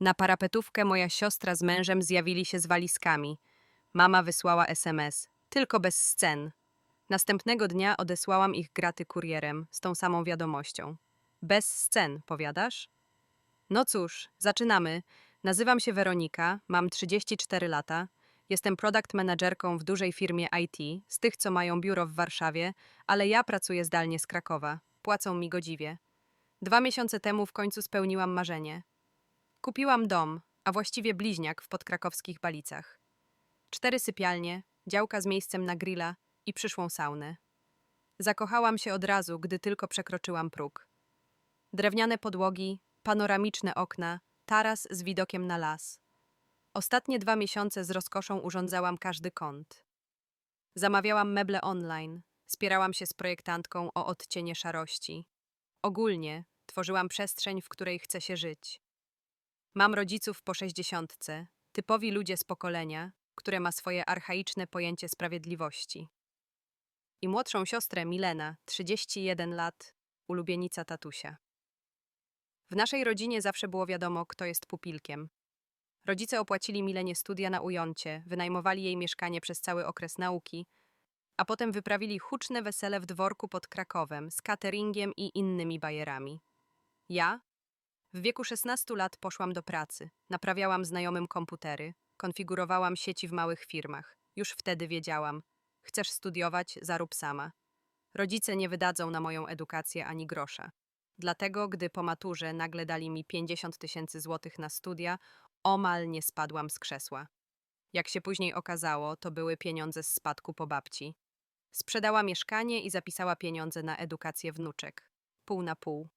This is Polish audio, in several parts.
Na parapetówkę moja siostra z mężem zjawili się z walizkami. Mama wysłała SMS, tylko bez scen. Następnego dnia odesłałam ich graty kurierem z tą samą wiadomością. Bez scen, powiadasz? No cóż, zaczynamy. Nazywam się Weronika, mam 34 lata. Jestem product managerką w dużej firmie IT, z tych, co mają biuro w Warszawie, ale ja pracuję zdalnie z Krakowa. Płacą mi godziwie. Dwa miesiące temu w końcu spełniłam marzenie. Kupiłam dom, a właściwie bliźniak w podkrakowskich Balicach. Cztery sypialnie, działka z miejscem na grilla i przyszłą saunę. Zakochałam się od razu, gdy tylko przekroczyłam próg. Drewniane podłogi, panoramiczne okna, taras z widokiem na las. Ostatnie dwa miesiące z rozkoszą urządzałam każdy kąt. Zamawiałam meble online, spierałam się z projektantką o odcienie szarości. Ogólnie tworzyłam przestrzeń, w której chcę się żyć. Mam rodziców po sześćdziesiątce, typowi ludzie z pokolenia, które ma swoje archaiczne pojęcie sprawiedliwości. I młodszą siostrę Milena, 31 lat, ulubienica tatusia. W naszej rodzinie zawsze było wiadomo, kto jest pupilkiem. Rodzice opłacili Milenie studia na Ujoncie, wynajmowali jej mieszkanie przez cały okres nauki, a potem wyprawili huczne wesele w dworku pod Krakowem z cateringiem i innymi bajerami. Ja, w wieku 16 lat poszłam do pracy, naprawiałam znajomym komputery, konfigurowałam sieci w małych firmach. Już wtedy wiedziałam, chcesz studiować, zarób sama. Rodzice nie wydadzą na moją edukację ani grosza. Dlatego, gdy po maturze nagle dali mi 50 tysięcy złotych na studia, omal nie spadłam z krzesła. Jak się później okazało, to były pieniądze z spadku po babci. Sprzedała mieszkanie i zapisała pieniądze na edukację wnuczek. Pół na pół.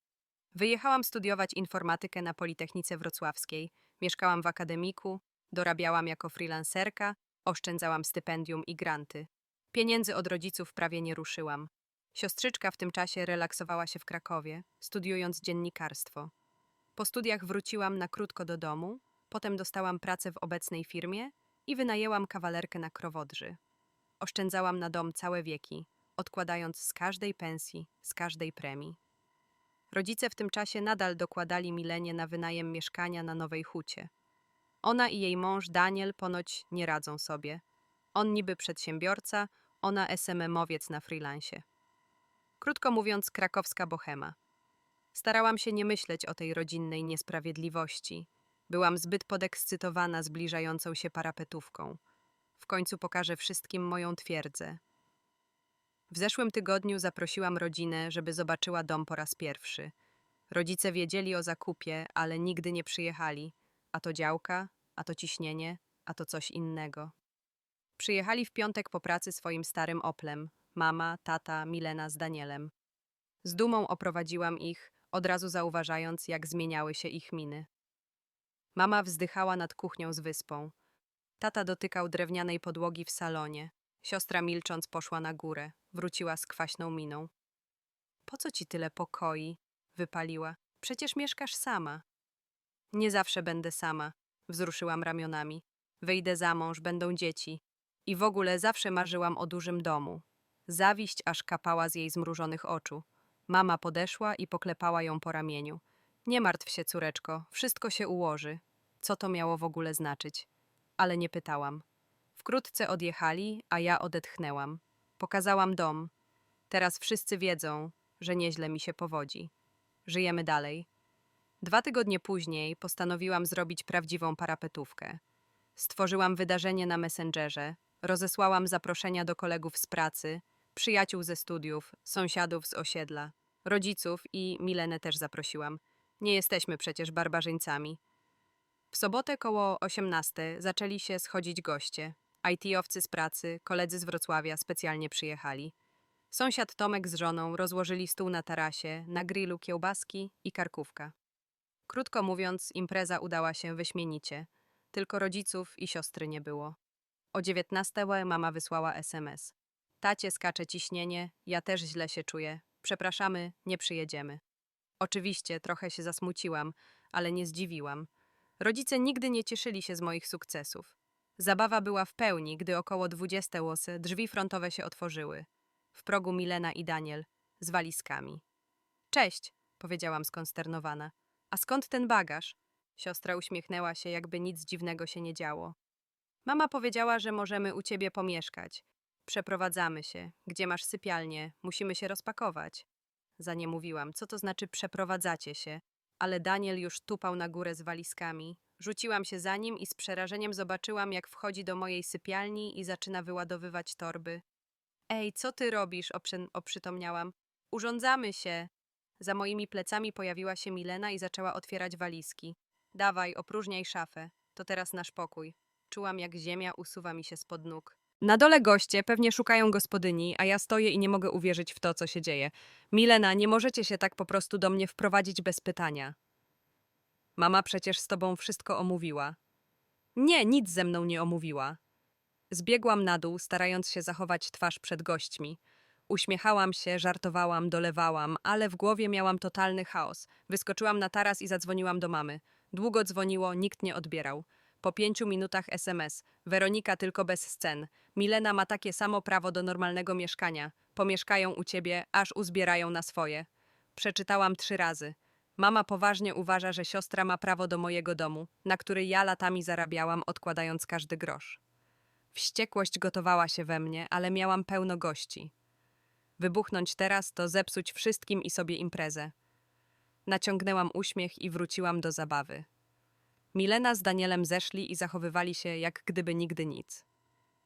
Wyjechałam studiować informatykę na Politechnice Wrocławskiej, mieszkałam w akademiku, dorabiałam jako freelancerka, oszczędzałam stypendium i granty. Pieniędzy od rodziców prawie nie ruszyłam. Siostrzyczka w tym czasie relaksowała się w Krakowie, studiując dziennikarstwo. Po studiach wróciłam na krótko do domu, potem dostałam pracę w obecnej firmie i wynajęłam kawalerkę na Krowodrzy. Oszczędzałam na dom całe wieki, odkładając z każdej pensji, z każdej premii. Rodzice w tym czasie nadal dokładali Milenie na wynajem mieszkania na Nowej Hucie. Ona i jej mąż Daniel ponoć nie radzą sobie. On niby przedsiębiorca, ona SMM-owiec na freelancie. Krótko mówiąc, krakowska bohema. Starałam się nie myśleć o tej rodzinnej niesprawiedliwości. Byłam zbyt podekscytowana zbliżającą się parapetówką. W końcu pokażę wszystkim moją twierdzę. W zeszłym tygodniu zaprosiłam rodzinę, żeby zobaczyła dom po raz pierwszy. Rodzice wiedzieli o zakupie, ale nigdy nie przyjechali. A to działka, a to ciśnienie, a to coś innego. Przyjechali w piątek po pracy swoim starym Oplem. Mama, tata, Milena z Danielem. Z dumą oprowadziłam ich, od razu zauważając, jak zmieniały się ich miny. Mama wzdychała nad kuchnią z wyspą. Tata dotykał drewnianej podłogi w salonie. Siostra milcząc poszła na górę. Wróciła z kwaśną miną. Po co ci tyle pokoi? Wypaliła. Przecież mieszkasz sama. Nie zawsze będę sama. Wzruszyłam ramionami. Wyjdę za mąż, będą dzieci. I w ogóle zawsze marzyłam o dużym domu. Zawiść aż kapała z jej zmrużonych oczu. Mama podeszła i poklepała ją po ramieniu. Nie martw się, córeczko, wszystko się ułoży. Co to miało w ogóle znaczyć? Ale nie pytałam. Wkrótce odjechali, a ja odetchnęłam. Pokazałam dom. Teraz wszyscy wiedzą, że nieźle mi się powodzi. Żyjemy dalej. Dwa tygodnie później postanowiłam zrobić prawdziwą parapetówkę. Stworzyłam wydarzenie na Messengerze, rozesłałam zaproszenia do kolegów z pracy, przyjaciół ze studiów, sąsiadów z osiedla, rodziców i Milenę też zaprosiłam. Nie jesteśmy przecież barbarzyńcami. W sobotę koło 18 zaczęli się schodzić goście. IT-owcy z pracy, koledzy z Wrocławia specjalnie przyjechali. Sąsiad Tomek z żoną rozłożyli stół na tarasie, na grillu kiełbaski i karkówka. Krótko mówiąc, impreza udała się wyśmienicie. Tylko rodziców i siostry nie było. O 19 mama wysłała SMS. Tacie skacze ciśnienie, ja też źle się czuję. Przepraszamy, nie przyjedziemy. Oczywiście trochę się zasmuciłam, ale nie zdziwiłam. Rodzice nigdy nie cieszyli się z moich sukcesów. Zabawa była w pełni, gdy około 20 łosy drzwi frontowe się otworzyły. W progu Milena i Daniel z walizkami. Cześć, powiedziałam skonsternowana. A skąd ten bagaż? Siostra uśmiechnęła się, jakby nic dziwnego się nie działo. Mama powiedziała, że możemy u ciebie pomieszkać. Przeprowadzamy się. Gdzie masz sypialnię? Musimy się rozpakować. Za nie mówiłam. Co to znaczy przeprowadzacie się? Ale Daniel już tupał na górę z walizkami. Rzuciłam się za nim i z przerażeniem zobaczyłam, jak wchodzi do mojej sypialni i zaczyna wyładowywać torby. Ej, co ty robisz? Oprzy- oprzytomniałam. Urządzamy się. Za moimi plecami pojawiła się Milena i zaczęła otwierać walizki. Dawaj, opróżniaj szafę. To teraz nasz pokój. Czułam, jak ziemia usuwa mi się spod nóg. Na dole goście pewnie szukają gospodyni, a ja stoję i nie mogę uwierzyć w to, co się dzieje. Milena, nie możecie się tak po prostu do mnie wprowadzić bez pytania. Mama przecież z tobą wszystko omówiła. Nie, nic ze mną nie omówiła. Zbiegłam na dół, starając się zachować twarz przed gośćmi. Uśmiechałam się, żartowałam, dolewałam, ale w głowie miałam totalny chaos. Wyskoczyłam na taras i zadzwoniłam do mamy. Długo dzwoniło, nikt nie odbierał. Po pięciu minutach SMS. Weronika tylko bez scen. Milena ma takie samo prawo do normalnego mieszkania. Pomieszkają u ciebie, aż uzbierają na swoje. Przeczytałam trzy razy. Mama poważnie uważa, że siostra ma prawo do mojego domu, na który ja latami zarabiałam, odkładając każdy grosz. Wściekłość gotowała się we mnie, ale miałam pełno gości. Wybuchnąć teraz to zepsuć wszystkim i sobie imprezę. Naciągnęłam uśmiech i wróciłam do zabawy. Milena z Danielem zeszli i zachowywali się jak gdyby nigdy nic.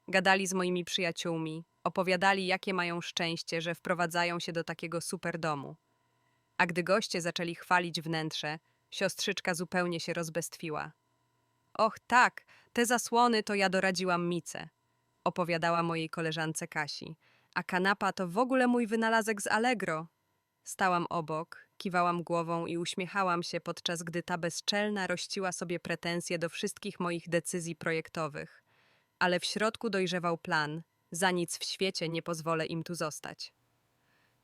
Gadali z moimi przyjaciółmi, opowiadali, jakie mają szczęście, że wprowadzają się do takiego super domu. A gdy goście zaczęli chwalić wnętrze, siostrzyczka zupełnie się rozbestwiła. Och, tak, te zasłony to ja doradziłam Mice, opowiadała mojej koleżance Kasi. A kanapa to w ogóle mój wynalazek z Allegro. Stałam obok, kiwałam głową i uśmiechałam się, podczas gdy ta bezczelna rościła sobie pretensje do wszystkich moich decyzji projektowych. Ale w środku dojrzewał plan, za nic w świecie nie pozwolę im tu zostać.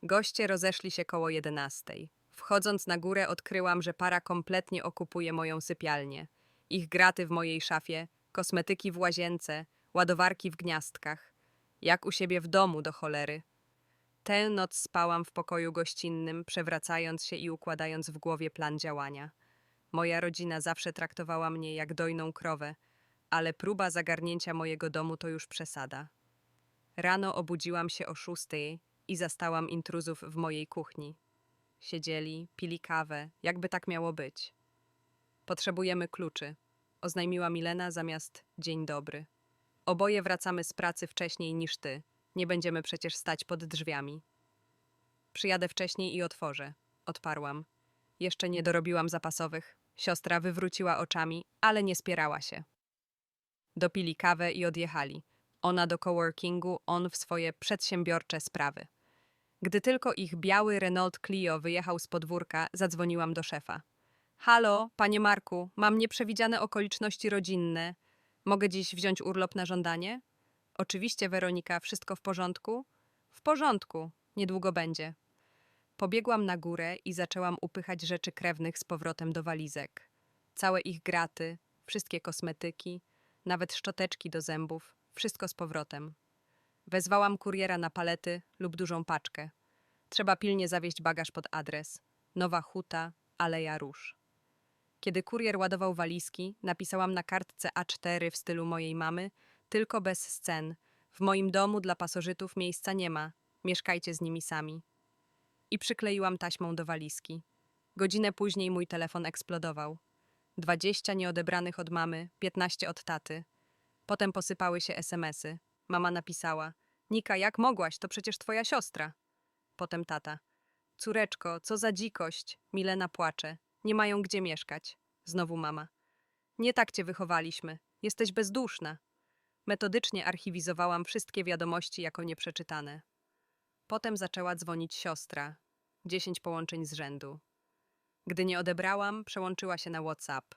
Goście rozeszli się koło jedenastej. Wchodząc na górę odkryłam, że para kompletnie okupuje moją sypialnię. Ich graty w mojej szafie, kosmetyki w łazience, ładowarki w gniazdkach. Jak u siebie w domu do cholery. Tę noc spałam w pokoju gościnnym, przewracając się i układając w głowie plan działania. Moja rodzina zawsze traktowała mnie jak dojną krowę, ale próba zagarnięcia mojego domu to już przesada. Rano obudziłam się o szóstej i zastałam intruzów w mojej kuchni. Siedzieli, pili kawę, jakby tak miało być. Potrzebujemy kluczy, oznajmiła Milena zamiast dzień dobry. Oboje wracamy z pracy wcześniej niż ty. Nie będziemy przecież stać pod drzwiami. Przyjadę wcześniej i otworzę, odparłam. Jeszcze nie dorobiłam zapasowych. Siostra wywróciła oczami, ale nie spierała się. Dopili kawę i odjechali. Ona do coworkingu, on w swoje przedsiębiorcze sprawy. Gdy tylko ich biały Renault Clio wyjechał z podwórka, zadzwoniłam do szefa. Halo, panie Marku, mam nieprzewidziane okoliczności rodzinne. Mogę dziś wziąć urlop na żądanie? Oczywiście, Weronika, wszystko w porządku? W porządku, niedługo będzie. Pobiegłam na górę i zaczęłam upychać rzeczy krewnych z powrotem do walizek. Całe ich graty, wszystkie kosmetyki, nawet szczoteczki do zębów, wszystko z powrotem. Wezwałam kuriera na palety lub dużą paczkę. Trzeba pilnie zawieźć bagaż pod adres. Nowa Huta, Aleja Róż. Kiedy kurier ładował walizki, napisałam na kartce A4 w stylu mojej mamy, tylko bez scen. W moim domu dla pasożytów miejsca nie ma. Mieszkajcie z nimi sami. I przykleiłam taśmą do walizki. Godzinę później mój telefon eksplodował. Dwadzieścia nieodebranych od mamy, piętnaście od taty. Potem posypały się SMSy. Mama napisała: Nika, jak mogłaś? To przecież twoja siostra. Potem tata. Córeczko, co za dzikość. Milena płacze. Nie mają gdzie mieszkać. Znowu mama. Nie tak cię wychowaliśmy. Jesteś bezduszna. Metodycznie archiwizowałam wszystkie wiadomości jako nieprzeczytane. Potem zaczęła dzwonić siostra. Dziesięć połączeń z rzędu. Gdy nie odebrałam, przełączyła się na WhatsApp.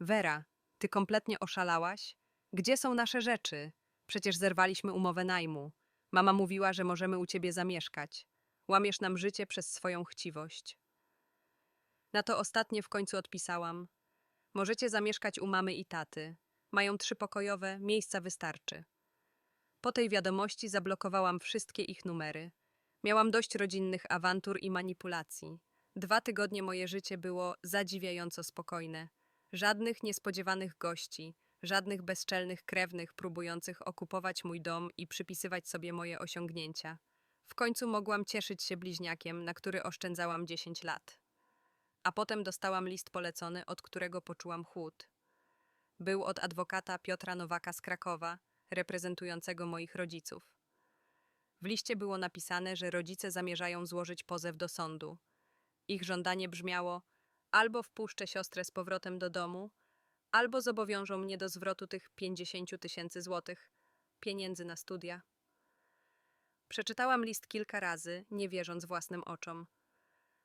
Wera, ty kompletnie oszalałaś? Gdzie są nasze rzeczy? Przecież zerwaliśmy umowę najmu. Mama mówiła, że możemy u ciebie zamieszkać. Łamiesz nam życie przez swoją chciwość. Na to ostatnie w końcu odpisałam. Możecie zamieszkać u mamy i taty. Mają trzypokojowe, miejsca wystarczy. Po tej wiadomości zablokowałam wszystkie ich numery. Miałam dość rodzinnych awantur i manipulacji. Dwa tygodnie moje życie było zadziwiająco spokojne. Żadnych niespodziewanych gości, żadnych bezczelnych krewnych próbujących okupować mój dom i przypisywać sobie moje osiągnięcia. W końcu mogłam cieszyć się bliźniakiem, na który oszczędzałam 10 lat. A potem dostałam list polecony, od którego poczułam chłód. Był od adwokata Piotra Nowaka z Krakowa, reprezentującego moich rodziców. W liście było napisane, że rodzice zamierzają złożyć pozew do sądu. Ich żądanie brzmiało: albo wpuszczę siostrę z powrotem do domu, albo zobowiążą mnie do zwrotu tych 50 tysięcy złotych, pieniędzy na studia. Przeczytałam list kilka razy, nie wierząc własnym oczom.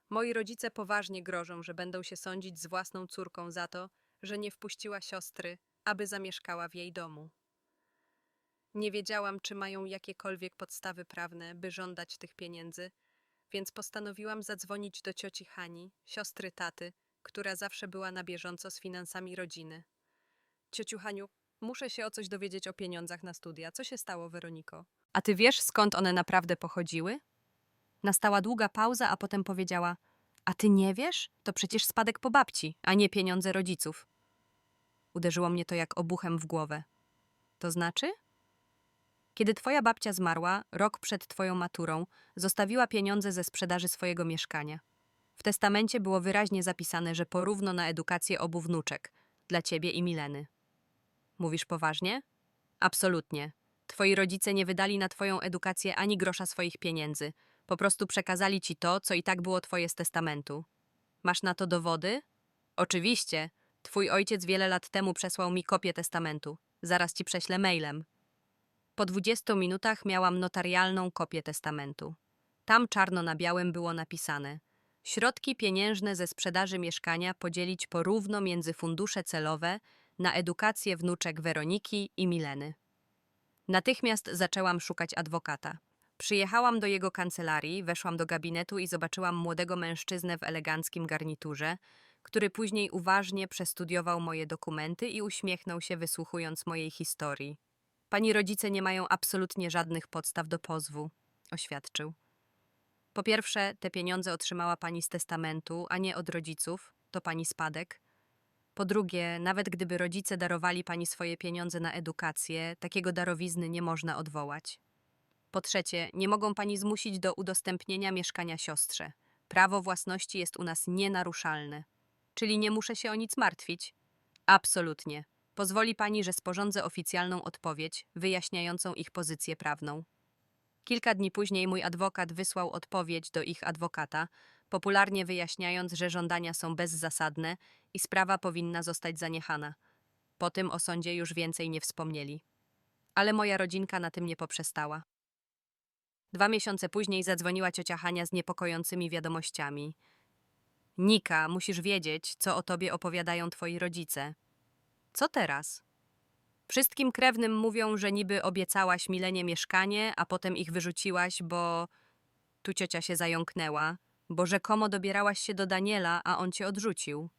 Moi rodzice poważnie grożą, że będą się sądzić z własną córką za to, że nie wpuściła siostry, aby zamieszkała w jej domu. Nie wiedziałam, czy mają jakiekolwiek podstawy prawne, by żądać tych pieniędzy, więc postanowiłam zadzwonić do cioci Hani, siostry taty, która zawsze była na bieżąco z finansami rodziny. Ciociu Haniu, muszę się o coś dowiedzieć o pieniądzach na studia. Co się stało, Weroniko? A ty wiesz, skąd one naprawdę pochodziły? Nastała długa pauza, a potem powiedziała: A ty nie wiesz? To przecież spadek po babci, a nie pieniądze rodziców. Uderzyło mnie to jak obuchem w głowę. To znaczy? Kiedy twoja babcia zmarła, rok przed twoją maturą, zostawiła pieniądze ze sprzedaży swojego mieszkania. W testamencie było wyraźnie zapisane, że porówno na edukację obu wnuczek, dla ciebie i Mileny. Mówisz poważnie? Absolutnie. Twoi rodzice nie wydali na twoją edukację ani grosza swoich pieniędzy. Po prostu przekazali ci to, co i tak było twoje z testamentu. Masz na to dowody? Oczywiście. Twój ojciec wiele lat temu przesłał mi kopię testamentu. Zaraz ci prześlę mailem. Po 20 minutach miałam notarialną kopię testamentu. Tam czarno na białym było napisane: Środki pieniężne ze sprzedaży mieszkania podzielić porówno między fundusze celowe na edukację wnuczek Weroniki i Mileny. Natychmiast zaczęłam szukać adwokata. Przyjechałam do jego kancelarii, weszłam do gabinetu i zobaczyłam młodego mężczyznę w eleganckim garniturze, który później uważnie przestudiował moje dokumenty i uśmiechnął się, wysłuchując mojej historii. Pani rodzice nie mają absolutnie żadnych podstaw do pozwu, oświadczył. Po pierwsze, te pieniądze otrzymała pani z testamentu, a nie od rodziców, to pani spadek. Po drugie, nawet gdyby rodzice darowali pani swoje pieniądze na edukację, takiego darowizny nie można odwołać. Po trzecie, nie mogą pani zmusić do udostępnienia mieszkania siostrze. Prawo własności jest u nas nienaruszalne. Czyli nie muszę się o nic martwić? Absolutnie. Pozwoli pani, że sporządzę oficjalną odpowiedź wyjaśniającą ich pozycję prawną. Kilka dni później mój adwokat wysłał odpowiedź do ich adwokata, popularnie wyjaśniając, że żądania są bezzasadne i sprawa powinna zostać zaniechana. Po tym o sądzie już więcej nie wspomnieli. Ale moja rodzinka na tym nie poprzestała. Dwa miesiące później zadzwoniła ciocia Hania z niepokojącymi wiadomościami. Nika, musisz wiedzieć, co o tobie opowiadają twoi rodzice. Co teraz? Wszystkim krewnym mówią, że niby obiecałaś Milenie mieszkanie, a potem ich wyrzuciłaś, bo... Tu ciocia się zająknęła, bo rzekomo dobierałaś się do Daniela, a on cię odrzucił.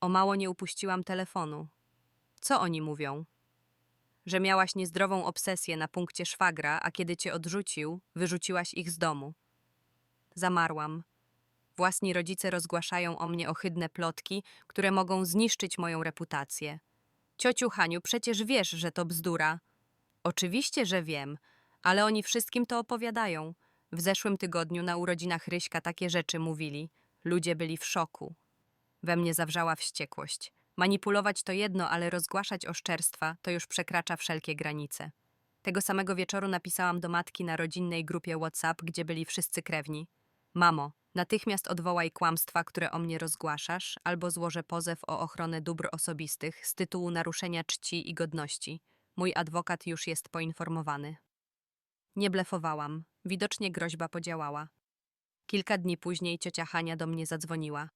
O mało nie upuściłam telefonu. Co oni mówią? Że miałaś niezdrową obsesję na punkcie szwagra, a kiedy cię odrzucił, wyrzuciłaś ich z domu. Zamarłam. Własni rodzice rozgłaszają o mnie ohydne plotki, które mogą zniszczyć moją reputację. Ciociu Haniu, przecież wiesz, że to bzdura. Oczywiście, że wiem, ale oni wszystkim to opowiadają. W zeszłym tygodniu na urodzinach Ryśka takie rzeczy mówili. Ludzie byli w szoku. We mnie zawrzała wściekłość. Manipulować to jedno, ale rozgłaszać oszczerstwa to już przekracza wszelkie granice. Tego samego wieczoru napisałam do matki na rodzinnej grupie WhatsApp, gdzie byli wszyscy krewni. Mamo, natychmiast odwołaj kłamstwa, które o mnie rozgłaszasz, albo złożę pozew o ochronę dóbr osobistych z tytułu naruszenia czci i godności. Mój adwokat już jest poinformowany. Nie blefowałam. Widocznie groźba podziałała. Kilka dni później ciocia Hania do mnie zadzwoniła.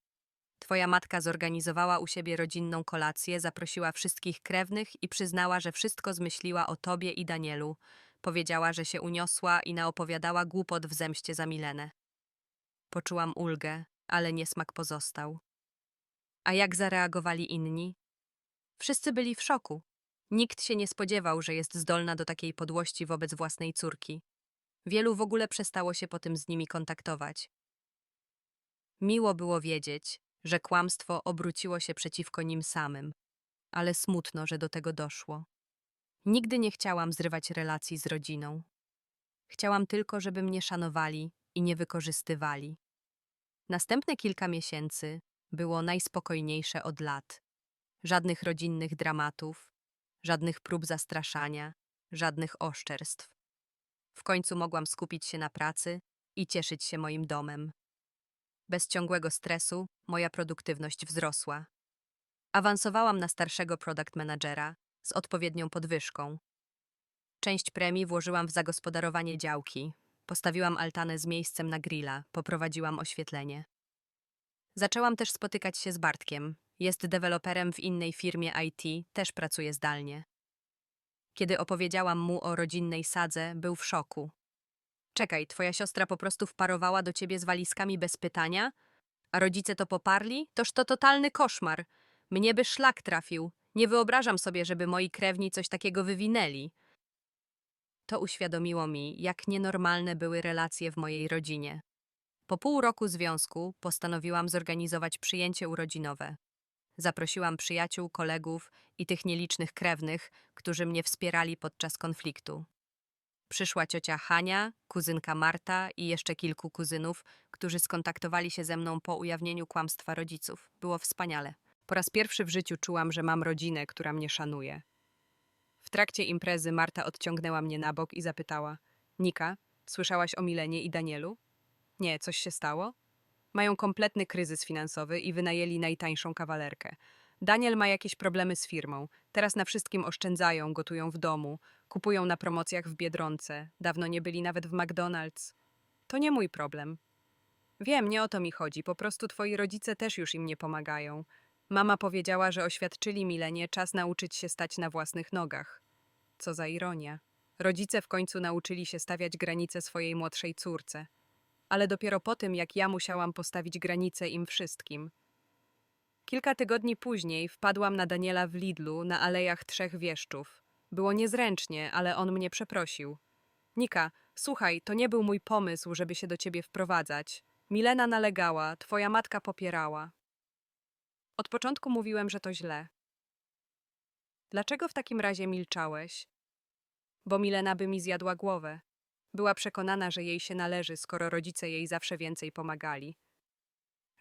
Twoja matka zorganizowała u siebie rodzinną kolację, zaprosiła wszystkich krewnych i przyznała, że wszystko zmyśliła o tobie i Danielu. Powiedziała, że się uniosła i naopowiadała głupot w zemście za Milenę. Poczułam ulgę, ale niesmak pozostał. A jak zareagowali inni? Wszyscy byli w szoku. Nikt się nie spodziewał, że jest zdolna do takiej podłości wobec własnej córki. Wielu w ogóle przestało się potem z nimi kontaktować. Miło było wiedzieć, że kłamstwo obróciło się przeciwko nim samym, ale smutno, że do tego doszło. Nigdy nie chciałam zrywać relacji z rodziną. Chciałam tylko, żeby mnie szanowali i nie wykorzystywali. Następne kilka miesięcy było najspokojniejsze od lat. Żadnych rodzinnych dramatów, żadnych prób zastraszania, żadnych oszczerstw. W końcu mogłam skupić się na pracy i cieszyć się moim domem. Bez ciągłego stresu moja produktywność wzrosła. Awansowałam na starszego product managera z odpowiednią podwyżką. Część premii włożyłam w zagospodarowanie działki. Postawiłam altanę z miejscem na grilla, poprowadziłam oświetlenie. Zaczęłam też spotykać się z Bartkiem. Jest deweloperem w innej firmie IT, też pracuje zdalnie. Kiedy opowiedziałam mu o rodzinnej sadze, był w szoku. Czekaj, twoja siostra po prostu wparowała do ciebie z walizkami bez pytania? A rodzice to poparli? Toż to totalny koszmar. Mnie by szlak trafił. Nie wyobrażam sobie, żeby moi krewni coś takiego wywinęli. To uświadomiło mi, jak nienormalne były relacje w mojej rodzinie. Po pół roku związku postanowiłam zorganizować przyjęcie urodzinowe. Zaprosiłam przyjaciół, kolegów i tych nielicznych krewnych, którzy mnie wspierali podczas konfliktu. Przyszła ciocia Hania, kuzynka Marta i jeszcze kilku kuzynów, którzy skontaktowali się ze mną po ujawnieniu kłamstwa rodziców. Było wspaniale. Po raz pierwszy w życiu czułam, że mam rodzinę, która mnie szanuje. Trakcie imprezy Marta odciągnęła mnie na bok i zapytała: Nika, słyszałaś o Milenie i Danielu? Nie, coś się stało? Mają kompletny kryzys finansowy i wynajęli najtańszą kawalerkę. Daniel ma jakieś problemy z firmą. Teraz na wszystkim oszczędzają, gotują w domu, kupują na promocjach w Biedronce. Dawno nie byli nawet w McDonald's. To nie mój problem. Wiem, nie o to mi chodzi, po prostu twoi rodzice też już im nie pomagają. Mama powiedziała, że oświadczyli Milenie czas nauczyć się stać na własnych nogach. Co za ironia. Rodzice w końcu nauczyli się stawiać granice swojej młodszej córce. Ale dopiero po tym, jak ja musiałam postawić granice im wszystkim. Kilka tygodni później wpadłam na Daniela w Lidlu na Alejach Trzech Wieszczów. Było niezręcznie, ale on mnie przeprosił. Nika, słuchaj, to nie był mój pomysł, żeby się do ciebie wprowadzać. Milena nalegała, twoja matka popierała. Od początku mówiłem, że to źle. Dlaczego w takim razie milczałeś? Bo Milena by mi zjadła głowę. Była przekonana, że jej się należy, skoro rodzice jej zawsze więcej pomagali.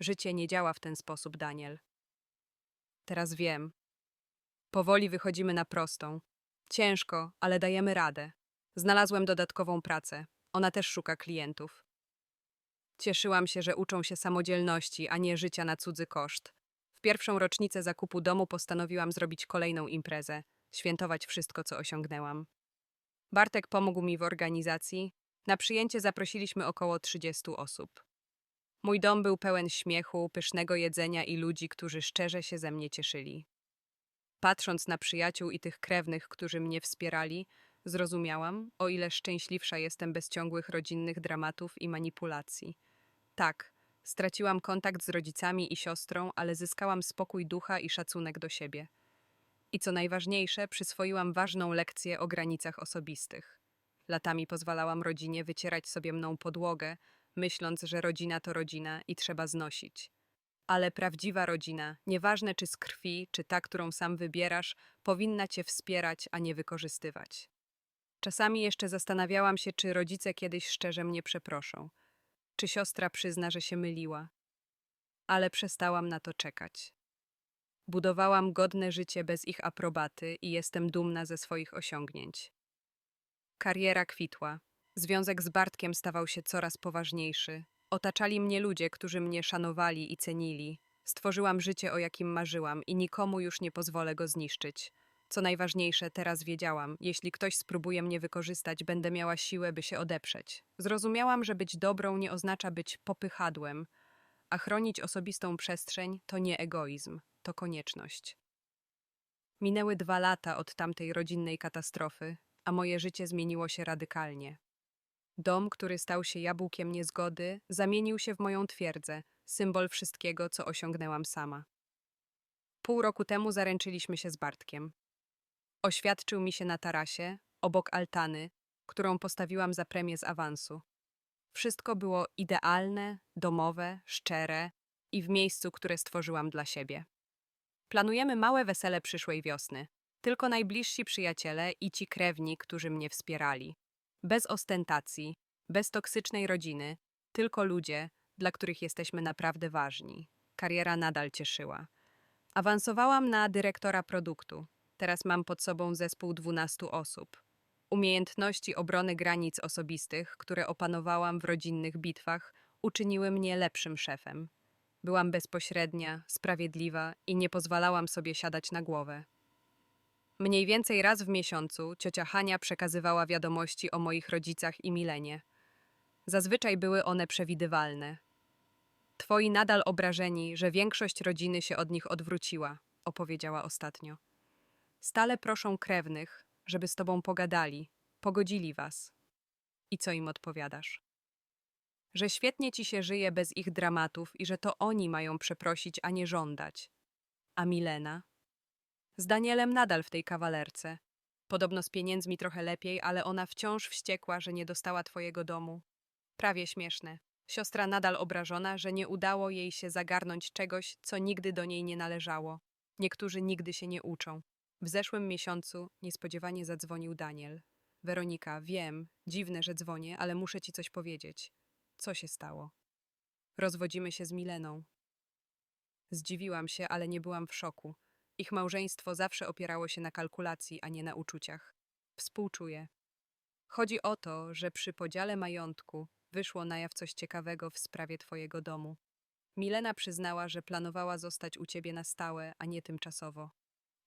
Życie nie działa w ten sposób, Daniel. Teraz wiem. Powoli wychodzimy na prostą. Ciężko, ale dajemy radę. Znalazłem dodatkową pracę. Ona też szuka klientów. Cieszyłam się, że uczą się samodzielności, a nie życia na cudzy koszt. Pierwszą rocznicę zakupu domu postanowiłam zrobić kolejną imprezę, świętować wszystko, co osiągnęłam. Bartek pomógł mi w organizacji. Na przyjęcie zaprosiliśmy około 30 osób. Mój dom był pełen śmiechu, pysznego jedzenia i ludzi, którzy szczerze się ze mnie cieszyli. Patrząc na przyjaciół i tych krewnych, którzy mnie wspierali, zrozumiałam, o ile szczęśliwsza jestem bez ciągłych rodzinnych dramatów i manipulacji. Tak, straciłam kontakt z rodzicami i siostrą, ale zyskałam spokój ducha i szacunek do siebie. I co najważniejsze, przyswoiłam ważną lekcję o granicach osobistych. Latami pozwalałam rodzinie wycierać sobie mną podłogę, myśląc, że rodzina to rodzina i trzeba znosić. Ale prawdziwa rodzina, nieważne czy z krwi, czy ta, którą sam wybierasz, powinna cię wspierać, a nie wykorzystywać. Czasami jeszcze zastanawiałam się, czy rodzice kiedyś szczerze mnie przeproszą, czy siostra przyzna, że się myliła. Ale przestałam na to czekać. Budowałam godne życie bez ich aprobaty i jestem dumna ze swoich osiągnięć. Kariera kwitła. Związek z Bartkiem stawał się coraz poważniejszy. Otaczali mnie ludzie, którzy mnie szanowali i cenili. Stworzyłam życie, o jakim marzyłam i nikomu już nie pozwolę go zniszczyć. Co najważniejsze, teraz wiedziałam, jeśli ktoś spróbuje mnie wykorzystać, będę miała siłę, by się odeprzeć. Zrozumiałam, że być dobrą nie oznacza być popychadłem, a chronić osobistą przestrzeń to nie egoizm, to konieczność. Minęły dwa lata od tamtej rodzinnej katastrofy, a moje życie zmieniło się radykalnie. Dom, który stał się jabłkiem niezgody, zamienił się w moją twierdzę, symbol wszystkiego, co osiągnęłam sama. Pół roku temu zaręczyliśmy się z Bartkiem. Oświadczył mi się na tarasie, obok altany, którą postawiłam za premię z awansu. Wszystko było idealne, domowe, szczere, i w miejscu, które stworzyłam dla siebie. Planujemy małe wesele przyszłej wiosny. Tylko najbliżsi przyjaciele i ci krewni, którzy mnie wspierali. Bez ostentacji, bez toksycznej rodziny, tylko ludzie, dla których jesteśmy naprawdę ważni. Kariera nadal cieszyła. Awansowałam na dyrektora produktu. Teraz mam pod sobą zespół 12 osób. Umiejętności obrony granic osobistych, które opanowałam w rodzinnych bitwach, uczyniły mnie lepszym szefem. Byłam bezpośrednia, sprawiedliwa i nie pozwalałam sobie siadać na głowę. Mniej więcej raz w miesiącu ciocia Hania przekazywała wiadomości o moich rodzicach i Milenie. Zazwyczaj były one przewidywalne. Twoi nadal obrażeni, że większość rodziny się od nich odwróciła, opowiedziała ostatnio. Stale proszą krewnych, żeby z tobą pogadali, pogodzili was. I co im odpowiadasz? Że świetnie ci się żyje bez ich dramatów i że to oni mają przeprosić, a nie żądać. A Milena? Z Danielem nadal w tej kawalerce. Podobno z pieniędzmi trochę lepiej, ale ona wciąż wściekła, że nie dostała twojego domu. Prawie śmieszne. Siostra nadal obrażona, że nie udało jej się zagarnąć czegoś, co nigdy do niej nie należało. Niektórzy nigdy się nie uczą. W zeszłym miesiącu niespodziewanie zadzwonił Daniel. Weronika, wiem, dziwne, że dzwonię, ale muszę ci coś powiedzieć. Co się stało? Rozwodzimy się z Mileną. Zdziwiłam się, ale nie byłam w szoku. Ich małżeństwo zawsze opierało się na kalkulacji, a nie na uczuciach. Współczuję. Chodzi o to, że przy podziale majątku wyszło na jaw coś ciekawego w sprawie twojego domu. Milena przyznała, że planowała zostać u ciebie na stałe, a nie tymczasowo.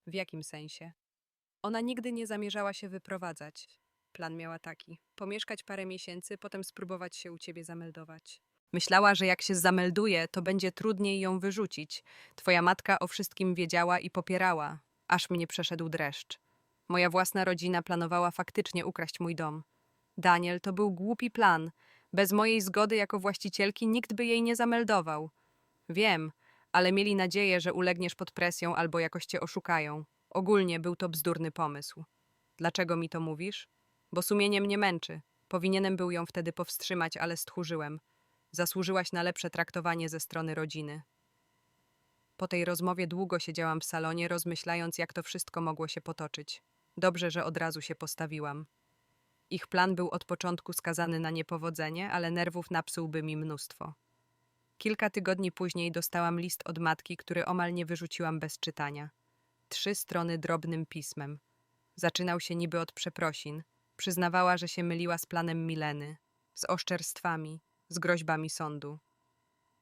W jakim sensie? Ona nigdy nie zamierzała się wyprowadzać. Plan miała taki: pomieszkać parę miesięcy, potem spróbować się u ciebie zameldować. Myślała, że jak się zamelduje, to będzie trudniej ją wyrzucić. Twoja matka o wszystkim wiedziała i popierała, aż mnie przeszedł dreszcz. Moja własna rodzina planowała faktycznie ukraść mój dom. Daniel, to był głupi plan. Bez mojej zgody jako właścicielki nikt by jej nie zameldował. Wiem, ale mieli nadzieję, że ulegniesz pod presją albo jakoś cię oszukają. Ogólnie był to bzdurny pomysł. Dlaczego mi to mówisz? Bo sumienie mnie męczy. Powinienem był ją wtedy powstrzymać, ale stchórzyłem. Zasłużyłaś na lepsze traktowanie ze strony rodziny. Po tej rozmowie długo siedziałam w salonie, rozmyślając, jak to wszystko mogło się potoczyć. Dobrze, że od razu się postawiłam. Ich plan był od początku skazany na niepowodzenie, ale nerwów napsułby mi mnóstwo. Kilka tygodni później dostałam list od matki, który omal nie wyrzuciłam bez czytania. Trzy strony drobnym pismem. Zaczynał się niby od przeprosin. Przyznawała, że się myliła z planem Mileny, z oszczerstwami, z groźbami sądu.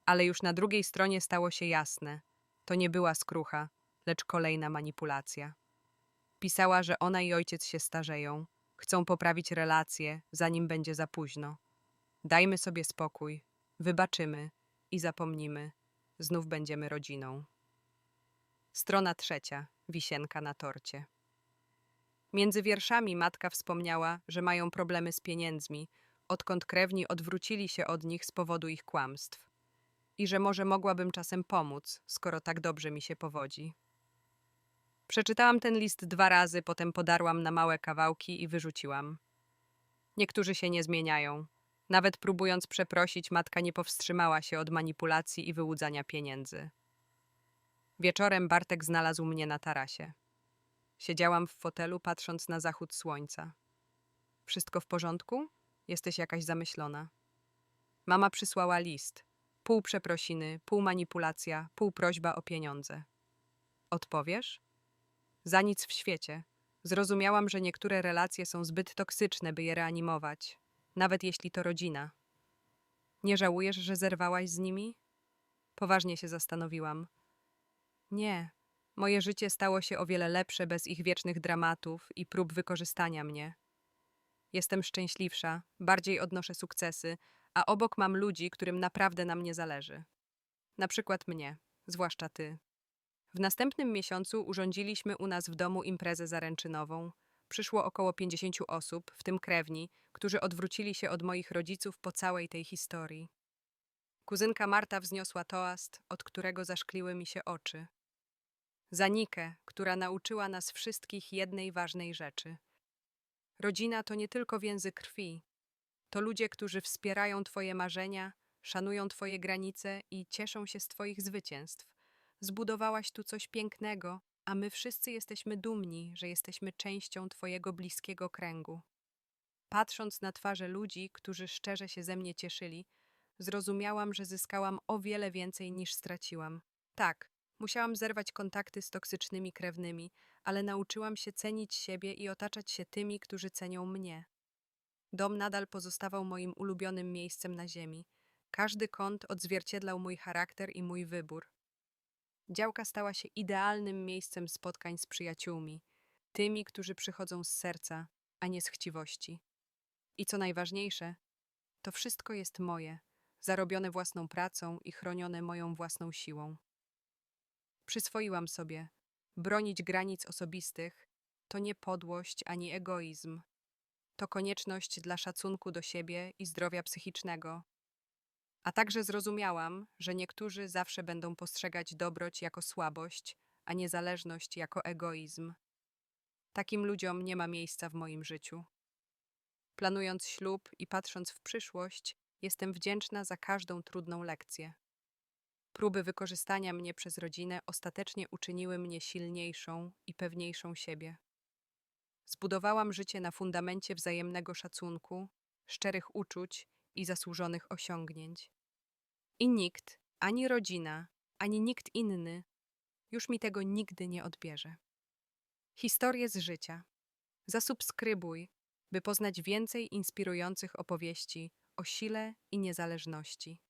Ale już na drugiej stronie stało się jasne. To nie była skrucha, lecz kolejna manipulacja. Pisała, że ona i ojciec się starzeją, chcą poprawić relacje, zanim będzie za późno. Dajmy sobie spokój, wybaczymy i zapomnimy. Znów będziemy rodziną. Strona trzecia. Wisienka na torcie. Między wierszami matka wspomniała, że mają problemy z pieniędzmi, odkąd krewni odwrócili się od nich z powodu ich kłamstw. I że może mogłabym czasem pomóc, skoro tak dobrze mi się powodzi. Przeczytałam ten list dwa razy, potem podarłam na małe kawałki i wyrzuciłam. Niektórzy się nie zmieniają. Nawet próbując przeprosić, matka nie powstrzymała się od manipulacji i wyłudzania pieniędzy. Wieczorem Bartek znalazł mnie na tarasie. Siedziałam w fotelu, patrząc na zachód słońca. Wszystko w porządku? Jesteś jakaś zamyślona. Mama przysłała list. Pół przeprosiny, pół manipulacja, pół prośba o pieniądze. Odpowiesz? Za nic w świecie. Zrozumiałam, że niektóre relacje są zbyt toksyczne, by je reanimować, nawet jeśli to rodzina. Nie żałujesz, że zerwałaś z nimi? Poważnie się zastanowiłam. Nie. Moje życie stało się o wiele lepsze bez ich wiecznych dramatów i prób wykorzystania mnie. Jestem szczęśliwsza, bardziej odnoszę sukcesy, a obok mam ludzi, którym naprawdę na mnie zależy. Na przykład mnie, zwłaszcza ty. W następnym miesiącu urządziliśmy u nas w domu imprezę zaręczynową. Przyszło około 50 osób, w tym krewni, którzy odwrócili się od moich rodziców po całej tej historii. Kuzynka Marta wzniosła toast, od którego zaszkliły mi się oczy. Za Nikę, która nauczyła nas wszystkich jednej ważnej rzeczy. Rodzina to nie tylko więzy krwi. To ludzie, którzy wspierają Twoje marzenia, szanują Twoje granice i cieszą się z Twoich zwycięstw. Zbudowałaś tu coś pięknego, a my wszyscy jesteśmy dumni, że jesteśmy częścią Twojego bliskiego kręgu. Patrząc na twarze ludzi, którzy szczerze się ze mnie cieszyli, zrozumiałam, że zyskałam o wiele więcej niż straciłam. Tak, musiałam zerwać kontakty z toksycznymi krewnymi, ale nauczyłam się cenić siebie i otaczać się tymi, którzy cenią mnie. Dom nadal pozostawał moim ulubionym miejscem na ziemi. Każdy kąt odzwierciedlał mój charakter i mój wybór. Działka stała się idealnym miejscem spotkań z przyjaciółmi, tymi, którzy przychodzą z serca, a nie z chciwości. I co najważniejsze, to wszystko jest moje, zarobione własną pracą i chronione moją własną siłą. Przyswoiłam sobie, bronić granic osobistych to nie podłość ani egoizm. To konieczność dla szacunku do siebie i zdrowia psychicznego. A także zrozumiałam, że niektórzy zawsze będą postrzegać dobroć jako słabość, a niezależność jako egoizm. Takim ludziom nie ma miejsca w moim życiu. Planując ślub i patrząc w przyszłość, jestem wdzięczna za każdą trudną lekcję. Próby wykorzystania mnie przez rodzinę ostatecznie uczyniły mnie silniejszą i pewniejszą siebie. Zbudowałam życie na fundamencie wzajemnego szacunku, szczerych uczuć i zasłużonych osiągnięć. I nikt, ani rodzina, ani nikt inny już mi tego nigdy nie odbierze. Historie z życia. Zasubskrybuj, by poznać więcej inspirujących opowieści o sile i niezależności.